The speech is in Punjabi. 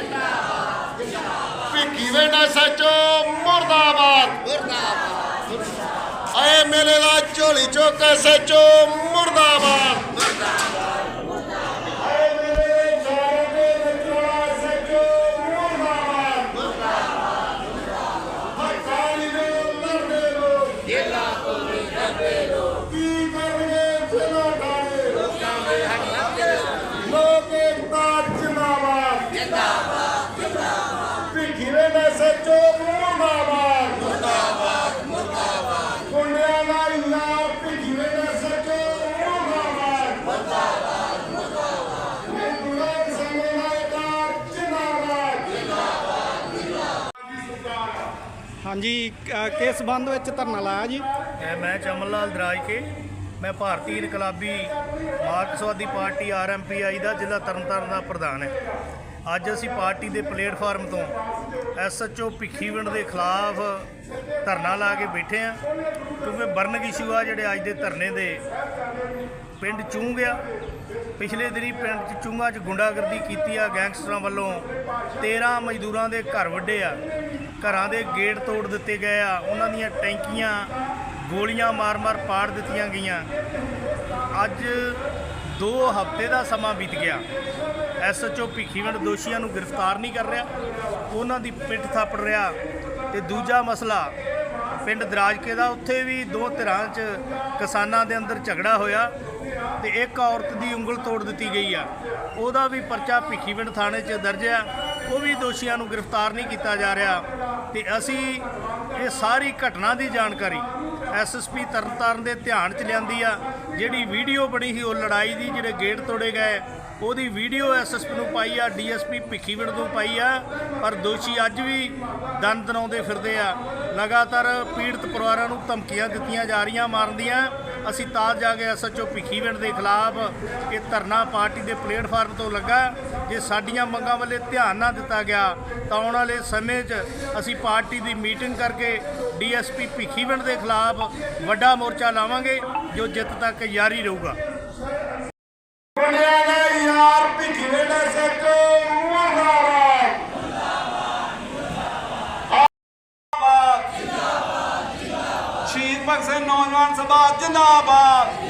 ਜਿੰਦਾਬਾਦ ਭਿੱਖੀ ਵੇਂਡਾ ਸੱਚੋ, ਮੁਰਦਾਬਾਦ। ਆਏ ਮੇਲੇ ਦਾ ਝੋਲੀ ਚੋਕ ਸੱਚੋ, ਮੁਰਦਾਬਾਦ। ਆਏ ਮੇਲੇ ਦੇ ਨਾਰੇ ਦੇ ਵਿਚੋਲਾ ਸੱਚੋ ਮੁਰਦਾਬਾਦ। ਹਕਾਲੀ ਦੇ ਲੜਦੇ ਲੋਕ ਕੀ ਕਰਨਗੇ ਫਿਲੋ ਡਾਲੇ ਲੋਕਾਂ ਦੇ ਲੋਕ ਏਕਤਾ ਜਿੰਦਾਬਾਦ ਜਿੰਦਾਬਾਦ ਹਾਂਜੀ ਅ, ਕਿਸ ਸੰਬੰਧ ਵਿੱਚ ਧਰਨਾ ਲਾਇਆ ਜੀ? ਐ ਮੈਂ ਚਮਨ ਲਾਲ ਦਰਾਜ ਕੇ ਮੈਂ ਭਾਰਤੀ ਇਨਕਲਾਬੀ ਮਾਰਕਸਵਾਦੀ ਪਾਰਟੀ ਆਰਐਮਪੀਆਈ ਦਾ ਜ਼ਿਲ੍ਹਾ ਤਰਨਤਾਰਨ ਦਾ ਪ੍ਰਧਾਨ ਹੈ। ਅੱਜ ਅਸੀਂ ਪਾਰਟੀ ਦੇ ਪਲੇਟਫਾਰਮ ਤੋਂ ਐਸਐਚਓ ਭਿੱਖੀਵਿੰਡ ਦੇ ਖਿਲਾਫ ਧਰਨਾ ਲਾ ਕੇ ਬੈਠੇ ਆ ਕਿਉਂਕਿ ਬਰਨਗ ਇਸ਼ੂ ਆ ਜਿਹੜੇ ਅੱਜ ਦੇ ਧਰਨੇ ਦੇ। ਪਿੰਡ ਚੂੰਗ ਆ ਪਿਛਲੇ ਦਿਨੀ ਪਿੰਡ ਚ ਚੂੰਗਾ ਚ ਗੁੰਡਾਗਰਦੀ ਕੀਤੀ ਆ। ਗੈਂਗਸਟਰਾਂ ਵੱਲੋਂ 13 ਮਜ਼ਦੂਰਾਂ ਦੇ ਘਰ ਵੱਡੇ ਆ। ਘਰਾਂ ਦੇ ਗੇਟ ਤੋੜ ਦਿੱਤੇ ਗਏ ਆ। ਉਹਨਾਂ ਦੀਆਂ ਟੈਂਕੀਆਂ ਗੋਲੀਆਂ ਮਾਰ-ਮਾਰ ਪਾੜ ਦਿੱਤੀਆਂ ਗਈਆਂ। ਅੱਜ 2 ਹਫ਼ਤੇ ਦਾ ਸਮਾਂ ਬੀਤ ਗਿਆ। ਐਸਐਚਓ ਭਿੱਖੀਵਿੰਡ ਦੋਸ਼ੀਆਂ ਨੂੰ ਗ੍ਰਿਫਤਾਰ ਨਹੀਂ ਕਰ ਰਿਹਾ। ਉਹਨਾਂ ਦੀ ਪਿੱਠ ਥਾਪੜ ਰਿਹਾ। ਤੇ ਦੂਜਾ ਮਸਲਾ, ਪਿੰਡ ਦਰਾਜਕੇ ਦਾ। ਉੱਥੇ ਵੀ ਦੋ ਧਿਰਾਂ 'ਚ ਕਿਸਾਨਾਂ ਦੇ ਅੰਦਰ ਝਗੜਾ ਹੋਇਆ ਤੇ ਇੱਕ ਔਰਤ ਦੀ ਉਂਗਲ ਤੋੜ ਦਿੱਤੀ ਗਈ ਆ। ਉਹਦਾ ਵੀ ਪਰਚਾ ਭਿੱਖੀਵਿੰਡ ਥਾਣੇ 'ਚ ਦਰਜ ਆ। ਉਹ ਵੀ ਦੋਸ਼ੀਆਂ ਨੂੰ ਗ੍ਰਿਫਤਾਰ ਨਹੀਂ ਕੀਤਾ ਜਾ ਰਿਹਾ ਤੇ ਅਸੀਂ ਇਹ ਸਾਰੀ ਘਟਨਾ ਦੀ ਜਾਣਕਾਰੀ ਐਸਐਸਪੀ ਤਰਨਤਾਰਨ ਦੇ ਧਿਆਨ 'ਚ ਲਿਆਂਦੀ ਆ। ਜਿਹੜੀ ਵੀਡੀਓ ਬਣੀ ਸੀ, ਉਹ ਲੜਾਈ ਦੀ ਜਿਹੜੇ ਗੇਟ ਤੋੜੇ ਗਏ, ਉਹਦੀ ਵੀਡੀਓ ਐਸਐਸਪੀ ਨੂੰ ਪਾਈ ਆ ਡੀਐਸਪੀ ਭਿੱਖੀਵਿੰਡ ਨੂੰ ਪਾਈ ਆ। ਪਰ ਦੋਸ਼ੀ ਅੱਜ ਵੀ ਦੰਦ ਦਨਾਉਂਦੇ ਫਿਰਦੇ ਆ। ਲਗਾਤਾਰ ਪੀੜਤ ਪਰਿਵਾਰਾਂ ਨੂੰ ਧਮਕੀਆਂ ਦਿੱਤੀਆਂ ਜਾ ਰਹੀਆਂ, ਮਾਰਨ ਦੀਆਂ। ਅਸੀਂ ਤਾਂ ਜਾ ਕੇ ਐਸਐਚਓ ਭਿੱਖੀਵਿੰਡ ਦੇ ਖਿਲਾਫ ਇਹ ਧਰਨਾ ਪਾਰਟੀ ਦੇ ਪਲੇਟਫਾਰਮ ਤੋਂ ਲੱਗਾ। ਜੇ ਸਾਡੀਆਂ ਮੰਗਾਂ ਵੱਲੇ ਧਿਆਨ ਨਾ ਦਿੱਤਾ ਗਿਆ, ਤਾਂ ਆਉਣ ਵਾਲੇ ਸਮੇਂ 'ਚ ਅਸੀਂ ਪਾਰਟੀ ਦੀ ਮੀਟਿੰਗ ਕਰਕੇ ਡੀਐਸਪੀ ਭਿੱਖੀਵਿੰਡ ਦੇ ਖਿਲਾਫ ਵੱਡਾ ਮੋਰਚਾ ਲਾਵਾਂਗੇ, ਜੋ ਜਿੱਤ ਤੱਕ ਜਾਰੀ ਰਹੂਗਾ। ਸ਼ਹੀਦ ਭਗਤ ਸਿੰਘ ਨੌਜਵਾਨ ਸਭਾ ਜਿੰਦਾਬਾਦ।